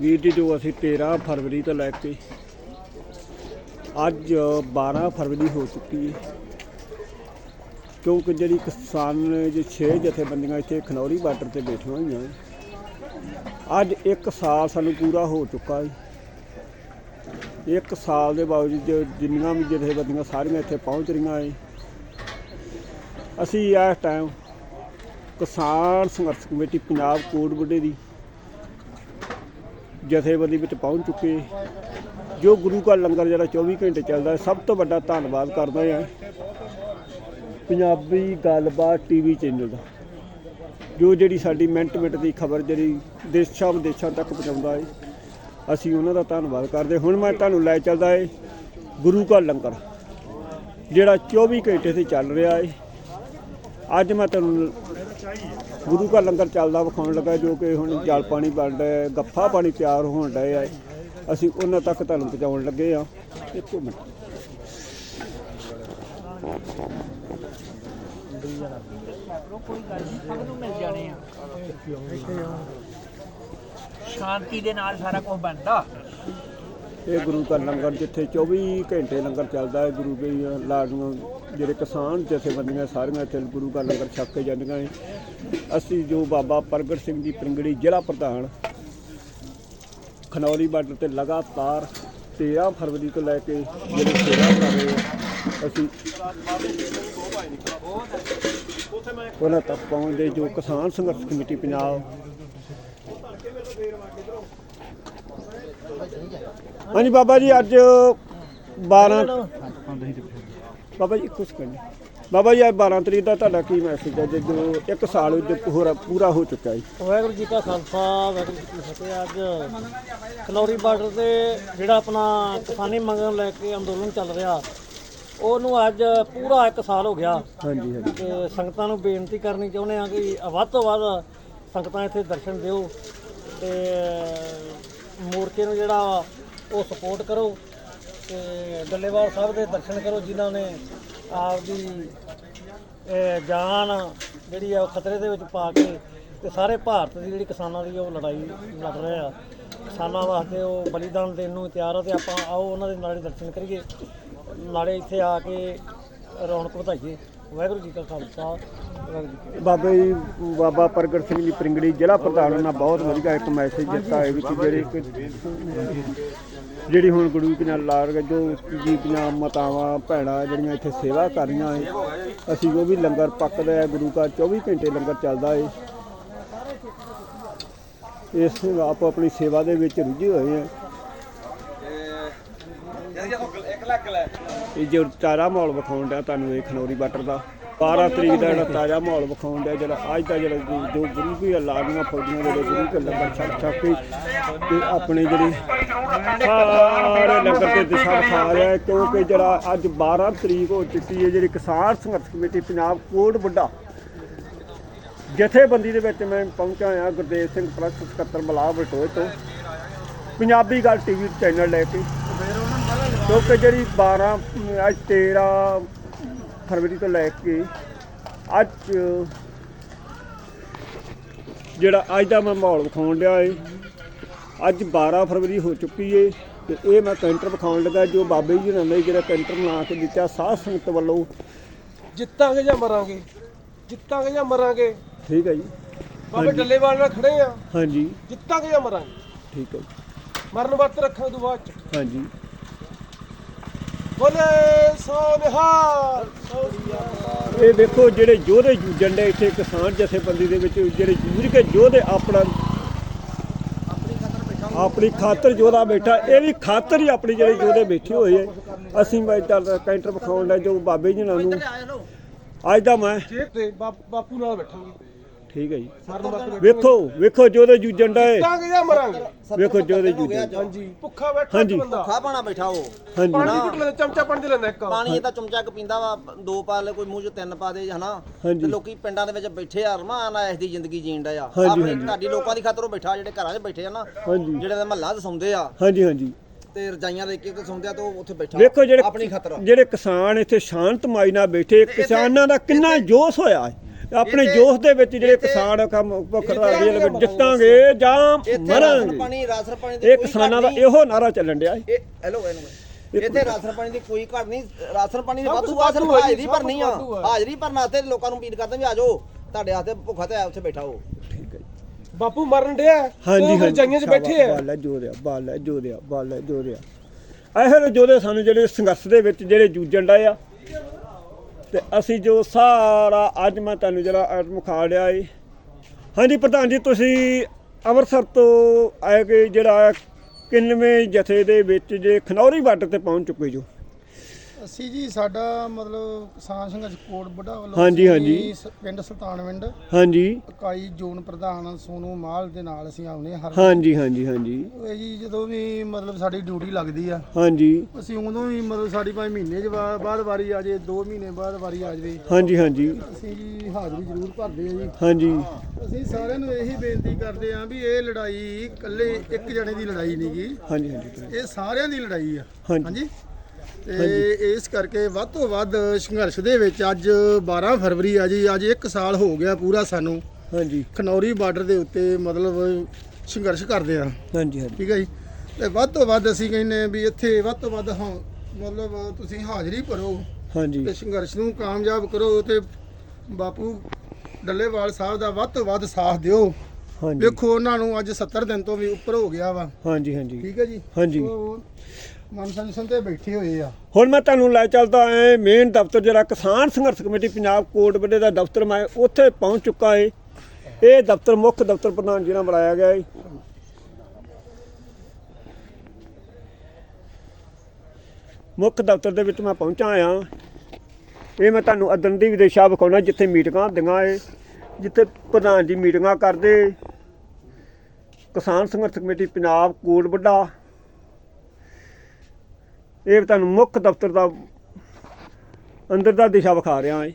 ਵੀਰ ਜੀ, ਜੋ ਅਸੀਂ 13 ਫਰਵਰੀ ਤੋਂ ਲੈ ਕੇ ਅੱਜ 12 ਫਰਵਰੀ ਹੋ ਚੁੱਕੀ ਹੈ, ਕਿਉਂਕਿ ਜਿਹੜੀ ਕਿਸਾਨ ਜੇ 6 ਜਥੇਬੰਦੀਆਂ ਇੱਥੇ ਖਨੌਰੀ ਬਾਰਡਰ ਤੇ ਬੈਠੀਆਂ ਹੋਈਆਂ ਅੱਜ 1 ਸਾਲ ਸਾਨੂੰ ਪੂਰਾ ਹੋ ਚੁੱਕਾ ਹੈ। ਇੱਕ ਸਾਲ ਦੇ ਬਾਵਜੂਦ ਜੋ ਜਿੰਨੀਆਂ ਵੀ ਜਥੇਬੰਦੀਆਂ ਸਾਰੀਆਂ ਇੱਥੇ ਪਹੁੰਚ ਰਹੀਆਂ ਹੈ ਅਸੀਂ ਇਸ ਟਾਈਮ ਕਿਸਾਨ ਸੰਘਰਸ਼ ਕਮੇਟੀ ਪੰਜਾਬ ਕੋਟਬੁੱਢੇ ਦੀ ਜਥੇਬੰਦੀ ਵਿੱਚ ਪਹੁੰਚ ਚੁੱਕੇ ਜੋ ਗੁਰੂ ਕਾ ਲੰਗਰ ਜਿਹੜਾ 24 ਘੰਟੇ ਚੱਲਦਾ ਹੈ, ਸਭ ਤੋਂ ਵੱਡਾ ਧੰਨਵਾਦ ਕਰਦਾ ਹਾਂ ਪੰਜਾਬੀ ਗੱਲਬਾਤ ਟੀਵੀ ਚੈਨਲ ਦਾ। ਜੋ ਜਿਹੜੀ ਸਾਡੀ ਮਿੰਟ ਮਿੰਟ ਦੀ ਖਬਰ ਜਿਹੜੀ ਦੇਸ਼ਾਂ ਵਿਦੇਸ਼ਾਂ ਤੱਕ ਪਹੁੰਚਾਉਂਦਾ ਹੈ, ਅਸੀਂ ਉਹਨਾਂ ਦਾ ਧੰਨਵਾਦ ਕਰਦੇ ਹੁਣ ਮੈਂ ਤੁਹਾਨੂੰ ਲੈ ਚੱਲਦਾ ਹੈ ਗੁਰੂ ਕਾ ਲੰਗਰ, ਜਿਹੜਾ 24 ਘੰਟੇ ਤੇ ਚੱਲ ਰਿਹਾ ਹੈ। ਅੱਜ ਮੈਂ ਤੁਹਾਨੂੰ ਗੁਰੂ ਕਾ ਲੰਗਰ ਚੱਲਦਾ ਵਿਖਾਉਣ ਲੱਗਾ ਜੋ ਕਿ ਹੁਣ ਜਲ ਪਾਣੀ ਬਣ ਹੈ, ਗੱਫਾ ਪਾਣੀ ਤਿਆਰ ਹੋਣ ਡਿਆ ਹੈ। ਅਸੀਂ ਉਹਨਾਂ ਤੱਕ ਤੁਹਾਨੂੰ ਪਹੁੰਚਾਉਣ ਲੱਗੇ ਆ ਇੱਕ ਮਿੰਟ। ਕੋਈ ਗੱਲ ਨਹੀਂ ਸਭ ਨੂੰ ਮਿਲ ਜਾਣੇ ਆ ਸ਼ਾਂਤੀ ਦੇ ਨਾਲ ਸਾਰਾ ਕੁਝ ਬਣਦਾ। ਇਹ ਗੁਰੂ ਘਰ ਲੰਗਰ ਜਿੱਥੇ 24 ਘੰਟੇ ਲੰਗਰ ਚੱਲਦਾ ਹੈ, ਗੁਰੂ ਦੇ ਲਾਡੂਆਂ ਜਿਹੜੇ ਕਿਸਾਨ ਜਥੇਬੰਦੀਆਂ ਸਾਰੀਆਂ ਇੱਥੇ ਗੁਰੂ ਘਰ ਲੰਗਰ ਛਕ ਕੇ ਜਾਂਦੀਆਂ ਨੇ। ਅਸੀਂ ਜੋ ਬਾਬਾ ਪ੍ਰਗਟ ਸਿੰਘ ਜੀ ਪ੍ਰਿੰਗੜੀ ਜ਼ਿਲ੍ਹਾ ਪ੍ਰਧਾਨ ਖਨੌਰੀ ਬਾਰਡਰ ਤੇ ਲਗਾਤਾਰ 13 ਫਰਵਰੀ ਤੋਂ ਲੈ ਕੇ ਜਿਹੜੇ ਸੇਵਾ ਕਰ ਰਹੇ ਅਸੀਂ ਉਹਨਾਂ ਤੱਕ ਪਹੁੰਚਦੇ ਜੋ ਕਿਸਾਨ ਸੰਘਰਸ਼ ਕਮੇਟੀ ਪੰਜਾਬ ਹਾਂਜੀ ਬਾਬਾ ਜੀ ਅੱਜ 12 ਬਾਬਾ ਜੀ ਕੁਛ ਕਰਨੀ ਬਾਬਾ ਜੀ ਅੱਜ 12 ਤਰੀਕ ਦਾ ਤੁਹਾਡਾ ਕੀ ਮੈਸੇਜ ਹੈ? ਜਦੋਂ ਇੱਕ ਸਾਲ ਹੋਰ ਪੂਰਾ ਹੋ ਚੁੱਕਾ ਹੈ। ਵਾਹਿਗੁਰੂ ਜੀ ਕਾ ਖਾਲਸਾ ਵਾਹਿਗੁਰੂ ਜੀ ਕੀ ਫਤਿਹ। ਅੱਜ ਖਨੌਰੀ ਬਾਰਡਰ ਤੇ ਜਿਹੜਾ ਆਪਣਾ ਕਿਸਾਨੀ ਮੰਗਣ ਲੈ ਕੇ ਅੰਦੋਲਨ ਚੱਲ ਰਿਹਾ ਉਹਨੂੰ ਅੱਜ ਪੂਰਾ 1 ਸਾਲ ਹੋ ਗਿਆ। ਹਾਂਜੀ ਹਾਂਜੀ। ਤੇ ਸੰਗਤਾਂ ਨੂੰ ਬੇਨਤੀ ਕਰਨੀ ਚਾਹੁੰਦੇ ਆ ਕਿ ਵੱਧ ਤੋਂ ਵੱਧ ਸੰਗਤਾਂ ਇੱਥੇ ਦਰਸ਼ਨ ਦਿਓ। ਤੇ ਮੋਰਚੇ ਨੂੰ ਜਿਹੜਾ ਉਹ ਸਪੋਰਟ ਕਰੋ ਤੇ ਡੱਲੇਵਾਲ ਸਾਹਿਬ ਦੇ ਦਰਸ਼ਨ ਕਰੋ ਜਿਨ੍ਹਾਂ ਨੇ ਆਪਦੀ, ਇਹ ਜਾਨ ਜਿਹੜੀ ਆ ਉਹ ਖਤਰੇ ਦੇ ਵਿੱਚ ਪਾ ਕੇ ਤੇ ਸਾਰੇ ਭਾਰਤ ਦੀ ਜਿਹੜੀ ਕਿਸਾਨਾਂ ਦੀ ਉਹ ਲੜਾਈ ਲੜ ਰਹੇ ਆ। ਕਿਸਾਨਾਂ ਵਾਸਤੇ ਉਹ ਬਲੀਦਾਨ ਦੇਣ ਨੂੰ ਤਿਆਰ ਆ ਤੇ ਆਪਾਂ ਆਓ ਉਹਨਾਂ ਦੇ ਨਾਲੇ ਦਰਸ਼ਨ ਕਰੀਏ। ਨਾਲੇ ਇੱਥੇ ਆ ਕੇ ਰੌਣਕ ਵਧਾਈਏ। ਵਾਹਿਗੁਰੂ ਜੀ ਕਾ ਖਾਲਸਾ ਵਾਹਿਗੁਰੂ ਜੀ ਕੀ ਬਾਬਾ ਜੀ ਬਾਬਾ ਪ੍ਰਗਟ ਸਿੰਘ ਜੀ ਪ੍ਰਿੰਗੜੀ ਜ਼ਿਲ੍ਹਾ ਪ੍ਰਧਾਨ ਉਹਨਾਂ ਬਹੁਤ ਵਧੀਆ ਇੱਕ ਮੈਸੇਜ ਦਿੱਤਾ ਹੈ ਵਿੱਚ ਜਿਹੜੇ ਕਿ ਜਿਹੜੀ ਹੁਣ ਗੁਰੂ ਕੀ ਨਾਲ ਲਾਰ ਜੋ ਜੀਪੀਆਂ ਮਾਤਾਵਾਂ ਭੈਣਾਂ ਜਿਹੜੀਆਂ ਇੱਥੇ ਸੇਵਾ ਕਰ ਰਹੀਆਂ ਹੈ ਅਸੀਂ ਉਹ ਵੀ ਲੰਗਰ ਪੱਕਦਾ ਹੈ ਗੁਰੂ ਕਾ 24 ਘੰਟੇ ਲੰਗਰ ਚੱਲਦਾ ਹੈ। ਇਸ ਆਪ ਆਪਣੀ ਸੇਵਾ ਦੇ ਵਿੱਚ ਰੁੱਝੇ ਹੋਏ ਹੈ। ਇਹ ਜੋ ਤਾਜ਼ਾ ਮਾਹੌਲ ਵਿਖਾਉਣ ਡਿਆ ਤੁਹਾਨੂੰ ਇਹ ਖਨੌਰੀ ਬਾਰਡਰ ਦਾ 12 ਤਰੀਕ ਦਾ ਜਿਹੜਾ ਤਾਜ਼ਾ ਮਾਹੌਲ ਵਿਖਾਉਣ ਡਿਆ ਜਿਹੜਾ ਅੱਜ ਦਾ ਜਿਹੜਾ ਗੁ- ਜੋ ਗੁਰੂ ਕੀ ਲਾਗੀਆਂ ਫੌਜੀਆਂ ਜਿਹੜੇ ਗੁਰੂ ਕੇ ਲੰਗਰ ਛੱਕ ਛੱਕ ਕੇ ਤੇ ਆਪਣੇ ਜਿਹੜੇ ਸਾਰੇ ਲੰਗਰ ਤੇ ਦਿਸ਼ਾ ਖਾ ਰਿਹਾ ਕਿਉਂਕਿ ਜਿਹੜਾ ਅੱਜ 12 ਤਰੀਕ ਹੋ ਚੁੱਕੀ ਹੈ, ਜਿਹੜੀ ਕਿਸਾਨ ਸੰਘਰਸ਼ ਕਮੇਟੀ ਪੰਜਾਬ ਕੋਟ ਵੱਡਾ ਜਥੇਬੰਦੀ ਦੇ ਵਿੱਚ ਮੈਂ ਪਹੁੰਚਾ ਹਾਂ ਗੁਰਦੇਵ ਸਿੰਘ ਪ੍ਰੈਸ ਸਕੱਤਰ ਮਲਾਹ ਬਟੋਏ ਤੋਂ। ਪੰਜਾਬੀ ਗੱਲ ਟੀਵੀ ਚੈਨਲ ਲੈ ਕੇ ਕਿਉਂਕਿ ਜਿਹੜੀ 12 ਅੱਜ 13 ਫਰਵਰੀ ਤੋਂ ਲੈ ਕੇ ਅੱਜ ਜਿਹੜਾ ਅੱਜ ਦਾ ਮੈਂ ਮਾਹੌਲ ਵਿਖਾਉਣ ਡਿਆ ਏ। ਅੱਜ 12 ਫਰਵਰੀ ਹੋ ਚੁੱਕੀ ਏ ਤੇ ਇਹ ਮੈਂ ਕੈਂਟਰ ਵਿਖਾਉਣ ਲੱਗਾ ਜੋ ਬਾਬੇ ਜੀ ਨੇ ਜਿਹੜਾ ਕੈਂਟਰ ਬਣਾ ਕੇ ਦਿੱਤਾ ਸਾਧ ਸੰਗਤ ਵੱਲੋਂ। ਜਿੱਤਾਂਗੇ ਜਾਂ ਮਰਾਂਗੇ? ਜਿੱਤਾਂਗੇ ਜਾਂ ਮਰਾਂਗੇ? ਠੀਕ ਹੈ ਜੀ। ਬਾਬੇ ਡੱਲੇਵਾਲ ਨਾਲ ਖੜੇ ਆ। ਹਾਂਜੀ। ਜਿੱਤਾਂਗੇ ਜਾਂ ਮਰਾਂਗੇ? ਠੀਕ ਹੈ ਮਰਨ ਵਰਤ ਰੱਖਾਂ ਤੋਂ ਬਾਅਦ ਚ। ਹਾਂਜੀ। ਬੋਲੇ ਇਹ ਦੇਖੋ ਜਿਹੜੇ ਯੋਧੇ ਜੂਝਣ ਦੇ ਇੱਥੇ ਕਿਸਾਨ ਜਥੇਬੰਦੀ ਦੇ ਵਿੱਚ ਜਿਹੜੇ ਜੂਝ ਕੇ ਯੋਧੇ ਆਪਣਾ ਆਪਣੀ ਖਾਤਰ ਯੋਧਾ ਬੈਠਾ ਇਹ ਵੀ ਖਾਤਰ ਹੀ ਆਪਣੀ ਜਿਹੜੇ ਯੋਧੇ ਬੈਠੇ ਹੋਏ ਹੈ ਅਸੀਂ ਮੈਂ ਚੱਲ ਕੈਂਟਰ ਵਿਖਾਉਣ ਦਾ ਜੋ ਬਾਬੇ ਜੀ ਨਾਲ ਨੂੰ। ਅੱਜ ਦਾ ਮੈਂ ਬਾਪ- ਬਾਪੂ ਨਾਲ ਬੈਠਾਂਗੇ। ਠੀਕ ਹੈ ਜੀ। ਵੇਖੋ ਵੇਖੋ ਯੋਧੇ ਜੂਝਣ ਦਾ ਜਿੱਤਾਂਗੇ ਜਾਂ ਮਰਾਂਗੇ? ਵੇਖੋ ਯੋਧੇ ਜੂਝਣ ਹਾਂਜੀ। ਭੁੱਖਾ ਬੈਠਾ। ਇੱਕ ਬੰਦਾ। ਖਾ ਪਾਣਾ ਬੈਠਾ ਉਹ। ਹਾਂਜੀ। ਪਾਣੀ ਦੀ ਘੁੱਟ ਲੈਂਦਾ ਚਮਚਾ ਪਾਣੀ ਦੇ ਲੈਂਦਾ ਇੱਕ। ਪਾਣੀ ਇਹ ਤਾਂ ਚਮਚਾ ਕ ਪੀਂਦਾ ਵਾ ਦੋ ਪਾ ਲੈ ਕੋਈ ਮੂੰਹ ਚ ਤਿੰਨ ਪਾ ਦੇ ਹਨਾ। ਤੇ ਲੋਕੀ ਪਿੰਡਾਂ ਦੇ ਵਿੱਚ ਬੈਠੇ ਆ ਰਮਾਨ ਆ ਇਸ ਦੀ ਜ਼ਿੰਦਗੀ ਜੀਣ ਡਿਆ ਆ। ਆਪਣੇ। ਤੁਹਾਡੀ ਲੋਕਾਂ ਦੀ ਖਾਤਰ ਉਹ ਬੈਠਾ ਜਿਹੜੇ ਘਰਾਂ 'ਚ ਬੈਠੇ ਆ ਨਾ ਹਾਂਜੀ। ਜਿਹੜੇ ਮਹੱਲਾ 'ਚ ਸੌਂਦੇ ਆ। ਹਾਂਜੀ ਹਾਂਜੀ। ਤੇ ਰਜਾਈਆਂ ਦੇ ਕੇ ਤੇ ਸੌਂਦੇ ਆ ਤੇ ਉਹ ਉੱਥੇ ਬੈਠਾ ਵੇਖੋ ਜਿਹੜੇ ਆਪਣੀ ਖਾਤਰ। ਜਿਹੜੇ ਕਿਸਾਨ ਇੱਥੇ ਸ਼ਾਂਤਮਈ ਨਾਲ ਬੈਠੇ ਕਿਸਾਨਾਂ ਦਾ ਕਿੰਨਾ ਜੋਸ਼ ਹੋਇਆ ਹੈ। ਆਪਣੇ ਜੋਸ਼ ਦੇ ਵਿੱਚ ਜਿਹੜੇ ਕਿਸਾਨ ਕੰਮ ਭੁੱਖ ਹੜਤਾਲ ਦੀ ਮਰਾਂਗੇ। ਜਿੱਤਾਂਗੇ ਜਾਂ ਮਰਾਂਗੇ ਪਾਣੀ ਰਾਸ਼ਨ ਪਾਣੀ ਦੀ ਇਹ ਕੋਈ ਕਿਸਾਨਾਂ ਦਾ। ਇਹੋ ਨਾਰਾ ਚੱਲਣ ਡਿਆ। ਇਹ ਹੈਲੋ ਇੱਥੇ ਰਾਸ਼ਨ ਪਾਣੀ ਦੀ ਕੋਈ ਘਾਟ ਨਹੀਂ ਰਾਸ਼ਨ ਪਾਣੀ ਦੀ ਵਾਧੂ ਕੁਛ ਆ ਸਿਰਫ ਵਾਧੂ ਹਾਜ਼ਰੀ ਭਰਨੀ ਆ। ਹਾਜ਼ਰੀ ਭਰਨ ਵਾਸਤੇ ਲੋਕਾਂ ਨੂੰ ਅਪੀਲ ਕਰਦੇ ਵੀ ਆ ਜਾਓ ਤੁਹਾਡੇ ਵਾਸਤੇ ਭੁੱਖਾ ਤੇ ਆ ਉੱਥੇ ਬੈਠਾ ਹੋ ਠੀਕ ਹੈ। ਬਾਪੂ ਮਰਨ ਡਿਆ ਹਾਂਜੀ ਹਾਂਜੀ ਰਜਾਈਆਂ 'ਚ ਬੈਠੇ ਆ ਬਾਲ ਹੈ ਜੋਧਿਆ ਬਾਲ ਹੈ ਜੋਧਿਆ ਬਾਲ ਹੈ ਜੋਧਿਆ ਇਹੋ ਜੋਧੇ ਸਾਨੂੰ ਜਿਹੜੇ ਸੰਘਰਸ਼ ਦੇ ਵਿੱਚ ਜਿਹੜੇ ਜੂਝਣ ਡਏ ਆ ਤੇ ਅਸੀਂ ਜੋ ਸਾਰਾ ਅੱਜ ਮੈਂ ਤੁਹਾਨੂੰ ਜਿਹੜਾ ਆਟਮ ਖਾ ਲਿਆ ਏ। ਹਾਂਜੀ ਪ੍ਰਧਾਨ ਜੀ, ਤੁਸੀਂ ਅੰਮ੍ਰਿਤਸਰ ਤੋਂ ਆਏ ਕਿ ਜਿਹੜਾ ਕਿੰਨਵੇਂ ਜਥੇ ਦੇ ਵਿੱਚ ਜੇ ਖਨੌਰੀ ਬਾਰਡਰ ਤੇ ਪਹੁੰਚ ਚੁੱਕੇ ਜੋ? ਅਸੀਂ ਜੀ ਸਾਡਾ ਮਤਲਬ ਕਿਸਾਨ ਸੰਘਰਸ਼ ਕੋਟ ਬੁੱਢਾ ਵੱਲੋਂ ਹਾਂਜੀ, ਅਸੀਂ ਹਾਂਜੀ। ਸ- ਪਿੰਡ ਸੁਲਤਾਨਵਿੰਡ ਹਾਂਜੀ। ਇਕਾਈ ਜ਼ੋਨ ਪ੍ਰਧਾਨ ਸੋਨੂ ਮਾਲ ਦੇ ਨਾਲ ਅਸੀਂ ਆਉਨੇ ਹਰ ਹਾਂਜੀ ਹਾਂਜੀ ਹਾਂਜੀ। ਇਹ ਜੀ ਜਦੋਂ ਵੀ ਮਤਲਬ ਸਾਡੀ ਡਿਊਟੀ ਲੱਗਦੀ ਆ ਹਾਂਜੀ। ਅਸੀਂ ਉਦੋਂ ਵੀ ਮਤਲਬ ਸਾਡੀ ਭਾਵੇਂ ਮਹੀਨੇ ਚ ਬਾਅਦ ਵਾਰੀ ਆ ਜੇ 2 ਮਹੀਨੇ ਬਾਅਦ ਵਾਰੀ ਆ ਜਾਵੇ। ਹਾਂਜੀ ਹਾਂਜੀ। ਅਸੀਂ ਜੀ ਹਾਜ਼ਰੀ ਜ਼ਰੂਰ ਭਰਦੇ ਆ ਜੀ। ਹਾਂਜੀ। ਅਸੀਂ ਸਾਰਿਆਂ ਨੂੰ ਇਹੀ ਬੇਨਤੀ ਕਰਦੇ ਆ ਵੀ ਇਹ ਲੜਾਈ ਇਕੱਲੇ ਇੱਕ ਜਣੇ ਦੀ ਲੜਾਈ ਨਹੀਂਗੀ ਹਾਂਜੀ ਹਾਂਜੀ। ਇਹ ਸਾਰਿਆਂ ਦੀ ਲੜਾਈ ਆ। ਹਾਂਜੀ। ਹਾਂਜੀ। ਤੇ ਇਸ ਕਰਕੇ ਵੱਧ ਤੋਂ ਵੱਧ ਸੰਘਰਸ਼ ਦੇ ਵਿੱਚ ਅੱਜ 12 ਫਰਵਰੀ ਆ ਜੀ ਅੱਜ 1 ਸਾਲ ਹੋ ਗਿਆ ਪੂਰਾ ਸਾਨੂੰ। ਹਾਂਜੀ। ਖਨੌਰੀ ਬਾਰਡਰ ਦੇ ਉੱਤੇ ਮਤਲਬ ਸੰਘਰਸ਼ ਕਰਦੇ ਆ। ਹਾਂਜੀ ਹਾਂਜੀ। ਠੀਕ ਹੈ ਜੀ? ਤੇ ਵੱਧ ਤੋਂ ਵੱਧ ਅਸੀਂ ਕਹਿੰਨੇ ਵੀ ਇੱਥੇ ਵੱਧ ਤੋਂ ਵੱਧ ਹਾਂ ਮਤਲਬ ਤੁਸੀਂ ਹਾਜ਼ਰੀ ਭਰੋ ਹਾਂਜੀ। ਤੇ ਸੰਘਰਸ਼ ਨੂੰ ਕਾਮਯਾਬ ਕਰੋ ਤੇ ਬਾਪੂ ਡੱਲੇਵਾਲ ਸਾਹਿਬ ਦਾ ਵੱਧ ਤੋਂ ਵੱਧ ਸਾਥ ਦਿਓ। ਹਾਂਜੀ। ਵੇਖੋ ਉਹਨਾਂ ਨੂੰ ਅੱਜ 70 ਦਿਨ ਤੋਂ ਵੀ ਉੱਪਰ ਹੋ ਗਿਆ ਵਾ। ਹਾਂਜੀ ਹਾਂਜੀ। ਠੀਕ ਹੈ ਜੀ? ਹਾਂਜੀ। ਉਹ ਮਨਸਨ ਤੇ ਬੈਠੇ ਹੋਏ ਆ। ਹੁਣ ਮੈਂ ਤੁਹਾਨੂੰ ਲੈ ਚੱਲਦਾ ਐ ਮੇਨ ਦਫ਼ਤਰ ਜਿਹੜਾ ਕਿਸਾਨ ਸੰਘਰਸ਼ ਕਮੇਟੀ ਪੰਜਾਬ ਕੋਟ ਵੱਡੇ ਦਾ ਦਫ਼ਤਰ ਮੈਂ ਉੱਥੇ ਪਹੁੰਚ ਚੁੱਕਾ ਏ। ਇਹ ਦਫ਼ਤਰ ਮੁੱਖ ਦਫ਼ਤਰ ਪ੍ਰਧਾਨ ਜੀ ਨਾਲ ਬਣਾਇਆ ਗਿਆ ਏ। ਮੁੱਖ ਦਫ਼ਤਰ ਦੇ ਵਿੱਚ ਮੈਂ ਪਹੁੰਚਾ ਆ। ਇਹ ਮੈਂ ਤੁਹਾਨੂੰ ਅਦਨ ਦੀ ਵਿਦੇਸ਼ਾ ਵਿਖਾਉਣਾ ਜਿੱਥੇ ਮੀਟਿੰਗਾਂ ਹੁੰਦੀਆਂ ਏ, ਜਿੱਥੇ ਪ੍ਰਧਾਨ ਜੀ ਮੀਟਿੰਗਾਂ ਕਰਦੇ। ਕਿਸਾਨ ਸੰਘਰਸ਼ ਕਮੇਟੀ ਪੰਜਾਬ ਕੋਟ ਵੱਡਾ ਇਹ ਤੁਹਾਨੂੰ ਮੁੱਖ ਦਫ਼ਤਰ ਦਾ ਅੰਦਰ ਦਾ ਦਿਸ਼ਾ ਵਿਖਾ ਰਿਹਾ ਹਾਂ